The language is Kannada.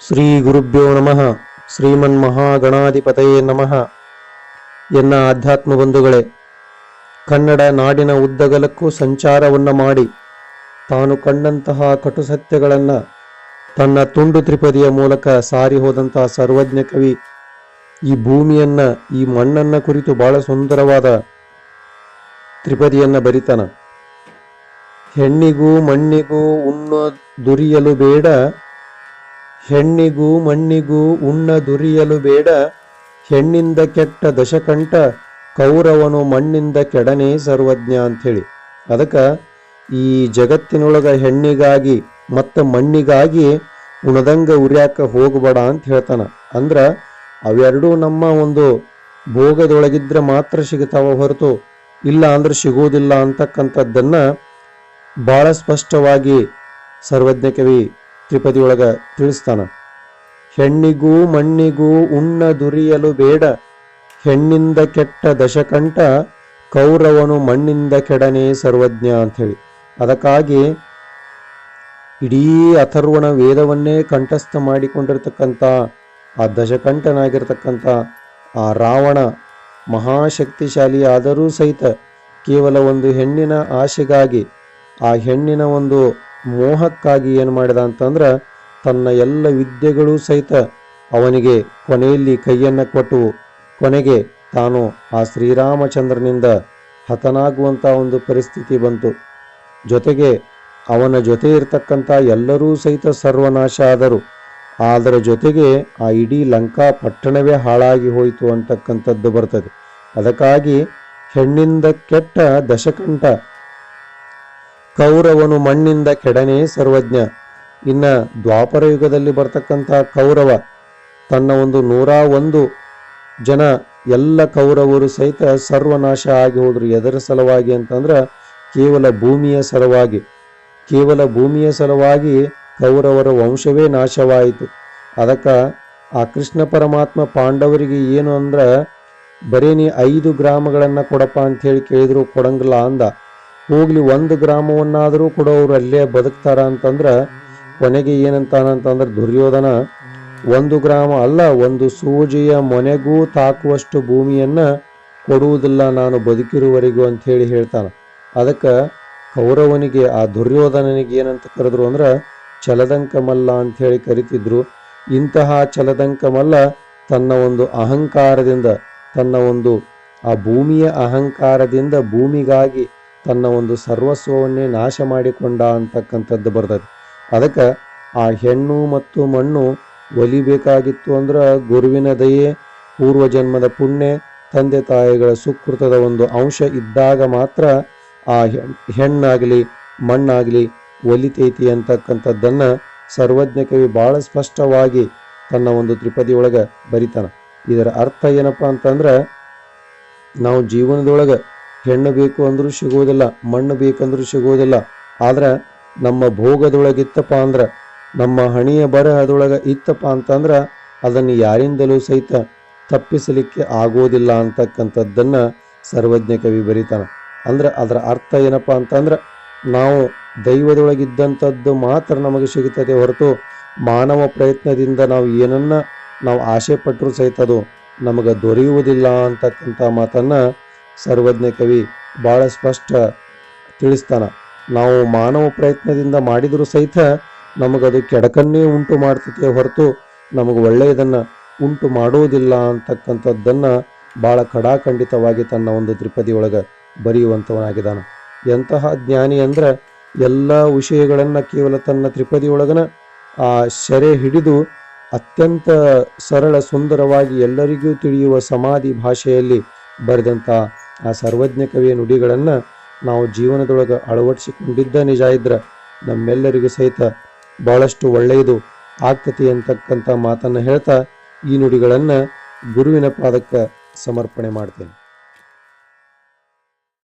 ಶ್ರೀ ಗುರುಭ್ಯೋ ನಮಃ. ಶ್ರೀಮನ್ ಮಹಾಗಣಾಧಿಪತಯೇ ನಮಃ. ಎನ್ನ ಆಧ್ಯಾತ್ಮ ಬಂಧುಗಳೇ ಕನ್ನಡ ನಾಡಿನ ಉದ್ದಗಲಕ್ಕೂ ಸಂಚಾರವನ್ನು ಮಾಡಿ, ತಾನು ಕಂಡಂತಹ ಕಟು ಸತ್ಯಗಳನ್ನು ತನ್ನ ತುಂಡು ತ್ರಿಪದಿಯ ಮೂಲಕ ಸಾರಿ ಹೋದಂತಹ ಸರ್ವಜ್ಞ ಕವಿ, ಈ ಭೂಮಿಯನ್ನ, ಈ ಮಣ್ಣನ್ನ ಕುರಿತು ಬಹಳ ಸುಂದರವಾದ ತ್ರಿಪದಿಯನ್ನ ಬರಿತಾನ. ಹೆಣ್ಣಿಗೂ ಮಣ್ಣಿಗೂ ಉಣ್ಣ, ದುರಿಯಲು ಬೇಡ ಹೆಣ್ಣಿಗೂ ಮಣ್ಣಿಗೂ ಉಣ್ಣ ದುರಿಯಲು ಬೇಡ. ಹೆಣ್ಣಿಂದ ಕೆಟ್ಟ ದಶಕಂಠ, ಕೌರವನು ಮಣ್ಣಿಂದ ಕೆಡನೆ ಸರ್ವಜ್ಞ ಅಂಥೇಳಿ. ಅದಕ್ಕೆ ಈ ಜಗತ್ತಿನೊಳಗ ಹೆಣ್ಣಿಗಾಗಿ ಮತ್ತು ಮಣ್ಣಿಗಾಗಿ ಉಣದಂಗ ಉರಿಯಾಕ ಹೋಗಬೇಡ ಅಂತ ಹೇಳ್ತಾನ. ಅಂದ್ರೆ ಅವೆರಡೂ ನಮ್ಮ ಒಂದು ಭೋಗದೊಳಗಿದ್ರೆ ಮಾತ್ರ ಸಿಗುತ್ತಾವ ಹೊರತು, ಇಲ್ಲ ಅಂದ್ರೆ ಸಿಗೋದಿಲ್ಲ ಅಂತಕ್ಕಂಥದ್ದನ್ನು ಭಾಳ ಸ್ಪಷ್ಟವಾಗಿ ಸರ್ವಜ್ಞ ಕವಿ ತ್ರಿಪದಿಯೊಳಗ ತಿಳಿಸ್ತಾನ. ಹೆಣ್ಣಿಗೂ ಮಣ್ಣಿಗೂ ಉಣ್ಣ ದುರಿಯಲು ಬೇಡ. ಹೆಣ್ಣಿಂದ ಕೆಟ್ಟ ದಶಕಂಠ, ಕೌರವನು ಮಣ್ಣಿಂದ ಕೆಡನೆ ಸರ್ವಜ್ಞ ಅಂಥೇಳಿ. ಅದಕ್ಕಾಗಿ ಇಡೀ ಅಥರ್ವಣ ವೇದವನ್ನೇ ಕಂಠಸ್ಥ ಮಾಡಿಕೊಂಡಿರ್ತಕ್ಕಂಥ, ಆ ದಶಕಂಠನಾಗಿರ್ತಕ್ಕಂಥ, ಆ ರಾವಣ ಮಹಾಶಕ್ತಿಶಾಲಿ ಆದರೂ ಸಹಿತ ಕೇವಲ ಒಂದು ಹೆಣ್ಣಿನ ಆಶೆಗಾಗಿ ಆ ಹೆಣ್ಣಿನ ಒಂದು ಮೋಹಕ್ಕಾಗಿ ಏನು ಮಾಡಿದ ಅಂತಂದ್ರೆ ತನ್ನ ಎಲ್ಲ ವಿದ್ಯೆಗಳೂ ಸಹಿತ ಅವನಿಗೆ ಕೊನೆಯಲ್ಲಿ ಕೈಯನ್ನು ಕೊಟ್ಟು ಕೊನೆಗೆ ತಾನು ಆ ಶ್ರೀರಾಮಚಂದ್ರನಿಂದ ಹತನಾಗುವಂಥ ಒಂದು ಪರಿಸ್ಥಿತಿ ಬಂತು. ಜೊತೆಗೆ ಅವನ ಜೊತೆ ಇರತಕ್ಕಂಥ ಎಲ್ಲರೂ ಸಹಿತ ಸರ್ವನಾಶ ಆದರು. ಅದರ ಜೊತೆಗೆ ಆ ಇಡೀ ಲಂಕಾ ಪಟ್ಟಣವೇ ಹಾಳಾಗಿ ಹೋಯಿತು ಅಂತಕ್ಕಂಥದ್ದು ಬರ್ತದೆ. ಅದಕ್ಕಾಗಿ ಹೆಣ್ಣಿಂದ ಕೆಟ್ಟ ದಶಕಂಠ ಕೌರವನು ಮಣ್ಣಿಂದ ಕೆಡನೆ ಸರ್ವಜ್ಞ. ಇನ್ನ ದ್ವಾಪರ ಯುಗದಲ್ಲಿ ಬರ್ತಕ್ಕಂಥ ಕೌರವ, ತನ್ನ ಒಂದು ನೂರ ಒಂದು ಜನ, ಎಲ್ಲ ಕೌರವರು ಸಹಿತ ಸರ್ವನಾಶ ಆಗಿ ಹೋದ್ರು ಎದರ ಸಲುವಾಗಿ ಅಂತಂದ್ರೆ ಕೇವಲ ಭೂಮಿಯ ಸಲುವಾಗಿ. ಕೇವಲ ಭೂಮಿಯ ಸಲುವಾಗಿ ಕೌರವರ ವಂಶವೇ ನಾಶವಾಯಿತು. ಅದಕ್ಕೆ ಆ ಕೃಷ್ಣ ಪರಮಾತ್ಮ ಪಾಂಡವರಿಗೆ ಏನು ಅಂದ್ರೆ ಬರೀ ನೀ ಐದು ಗ್ರಾಮಗಳನ್ನು ಕೊಡಪ್ಪ ಅಂತ ಹೇಳಿ ಕೇಳಿದ್ರು, ಕೊಡಂಗಿಲ್ಲ ಅಂದ. ಹೋಗ್ಲಿ, ಒಂದು ಗ್ರಾಮವನ್ನಾದರೂ ಅವರು ಅಲ್ಲೇ ಬದುಕ್ತಾರ ಅಂತಂದ್ರೆ ಕೊನೆಗೆ ಏನಂತಾನಂತಂದ್ರೆ ದುರ್ಯೋಧನ ಒಂದು ಗ್ರಾಮ ಅಲ್ಲ, ಒಂದು ಸೂಜಿಯ ಮೊನೆಗೂ ತಾಕುವಷ್ಟು ಭೂಮಿಯನ್ನು ಕೊಡುವುದಿಲ್ಲ, ನಾನು ಬದುಕಿರುವವರೆಗೂ ಅಂತ ಹೇಳಿ ಹೇಳ್ತಾನ. ಅದಕ್ಕೆ ಕೌರವನಿಗೆ, ಆ ದುರ್ಯೋಧನನಿಗೆ ಏನಂತ ಕರೆದ್ರು ಅಂದ್ರೆ ಚಲದಂಕ ಮಲ್ಲ ಅಂತ ಹೇಳಿ ಕರಿತಿದ್ರು. ಇಂತಹ ಚಲದಂಕ ಮಲ್ಲ ತನ್ನ ಒಂದು ಅಹಂಕಾರದಿಂದ, ತನ್ನ ಒಂದು ಆ ಭೂಮಿಯ ಅಹಂಕಾರದಿಂದ ಭೂಮಿಗಾಗಿ ತನ್ನ ಒಂದು ಸರ್ವಸ್ವವನ್ನೇ ನಾಶ ಮಾಡಿಕೊಂಡ ಅಂತಕ್ಕಂಥದ್ದು ಬರ್ತದೆ. ಅದಕ್ಕೆ ಆ ಹೆಣ್ಣು ಮತ್ತು ಮಣ್ಣು ಒಲಿಬೇಕಾಗಿತ್ತು ಅಂದ್ರೆ ಗುರುವಿನ ದಯೆ ಪೂರ್ವ ಜನ್ಮದ ಪುಣ್ಯ, ತಂದೆ ತಾಯಿಗಳ ಸುಕೃತದ ಒಂದು ಅಂಶ ಇದ್ದಾಗ ಮಾತ್ರ ಆ ಹೆಣ್ಣಾಗಲಿ, ಮಣ್ಣಾಗಲಿ ಒಲಿತೈತಿ ಅಂತಕ್ಕಂಥದ್ದನ್ನು ಸರ್ವಜ್ಞ ಕವಿ ಬಹಳ ಸ್ಪಷ್ಟವಾಗಿ ತನ್ನ ಒಂದು ತ್ರಿಪದಿಯೊಳಗ ಬರಿತಾನೆ. ಇದರ ಅರ್ಥ ಏನಪ್ಪ ಅಂತಂದ್ರೆ ನಾವು ಜೀವನದೊಳಗೆ ಹೆಣ್ಣು ಬೇಕು ಅಂದರೂ ಸಿಗೋದಿಲ್ಲ ಮಣ್ಣು ಬೇಕಂದ್ರೂ ಸಿಗೋದಿಲ್ಲ ಆದ್ರೆ ನಮ್ಮ ಭೋಗದೊಳಗಿತ್ತಪ್ಪ ಅಂದ್ರೆ, ನಮ್ಮ ಹಣಿಯ ಬರಹದೊಳಗೆ ಇತ್ತಪ್ಪ ಅಂತಂದ್ರೆ ಅದನ್ನು ಯಾರಿಂದಲೂ ಸಹಿತ ತಪ್ಪಿಸಲಿಕ್ಕೆ ಆಗೋದಿಲ್ಲ ಅಂತಕ್ಕಂಥದ್ದನ್ನು ಸರ್ವಜ್ಞ ಕವಿ ಬರೀತಾನೆ. ಅಂದ್ರೆ ಅದರ ಅರ್ಥ ಏನಪ್ಪ ಅಂತಂದ್ರೆ, ನಾವು ದೈವದೊಳಗಿದ್ದಂಥದ್ದು ಮಾತ್ರ ನಮಗೆ ಸಿಗುತ್ತದೆ ಹೊರತು ಮಾನವ ಪ್ರಯತ್ನದಿಂದ ನಾವು ಏನನ್ನ ನಾವು ಆಸೆ ಪಟ್ಟರೂ ಸಹಿತ ಅದು ನಮಗೆ ದೊರೆಯುವುದಿಲ್ಲ ಅಂತಕ್ಕಂಥ ಮಾತನ್ನ ಸರ್ವಜ್ಞ ಕವಿ ಬಹಳ ಸ್ಪಷ್ಟ ತಿಳಿಸ್ತಾನ. ನಾವು ಮಾನವ ಪ್ರಯತ್ನದಿಂದ ಮಾಡಿದರೂ ಸಹಿತ ನಮಗದು ಕೆಡಕನ್ನೇ ಉಂಟು ಮಾಡ್ತತೆ ಹೊರತು ನಮಗೆ ಒಳ್ಳೆಯದನ್ನು ಉಂಟು ಮಾಡುವುದಿಲ್ಲ ಅಂತಕ್ಕಂಥದ್ದನ್ನು ಭಾಳ ಕಡಾಖಂಡಿತವಾಗಿ ತನ್ನ ಒಂದು ತ್ರಿಪದಿಯೊಳಗೆ ಬರೆಯುವಂಥವನಾಗಿದ್ದಾನೆ ಎಂತಹ ಜ್ಞಾನಿ ಅಂದ್ರೆ ಎಲ್ಲ ವಿಷಯಗಳನ್ನು ಕೇವಲ ತನ್ನ ತ್ರಿಪದಿಯೊಳಗನ ಆ ಸೆರೆ ಹಿಡಿದು ಅತ್ಯಂತ ಸರಳ ಸುಂದರವಾಗಿ ಎಲ್ಲರಿಗೂ ತಿಳಿಯುವ ಸಮಾಧಿ ಭಾಷೆಯಲ್ಲಿ ಬರೆದಂಥ ಆ ಸರ್ವಜ್ಞ ಕವಿಯ ನುಡಿಗಳನ್ನು ನಾವು ಜೀವನದೊಳಗೆ ಅಳವಡಿಸಿಕೊಂಡಿದ್ದ ನಿಜ ಇದ್ರೆ ನಮ್ಮೆಲ್ಲರಿಗೂ ಸಹಿತ ಬಹಳಷ್ಟು ಒಳ್ಳೆಯದು ಆಗ್ತತಿ ಅಂತಕ್ಕಂಥ ಮಾತನ್ನು ಹೇಳ್ತಾ ಈ ನುಡಿಗಳನ್ನು ಗುರುವಿನ ಪಾದಕ್ಕೆ ಸಮರ್ಪಣೆ ಮಾಡ್ತೇನೆ.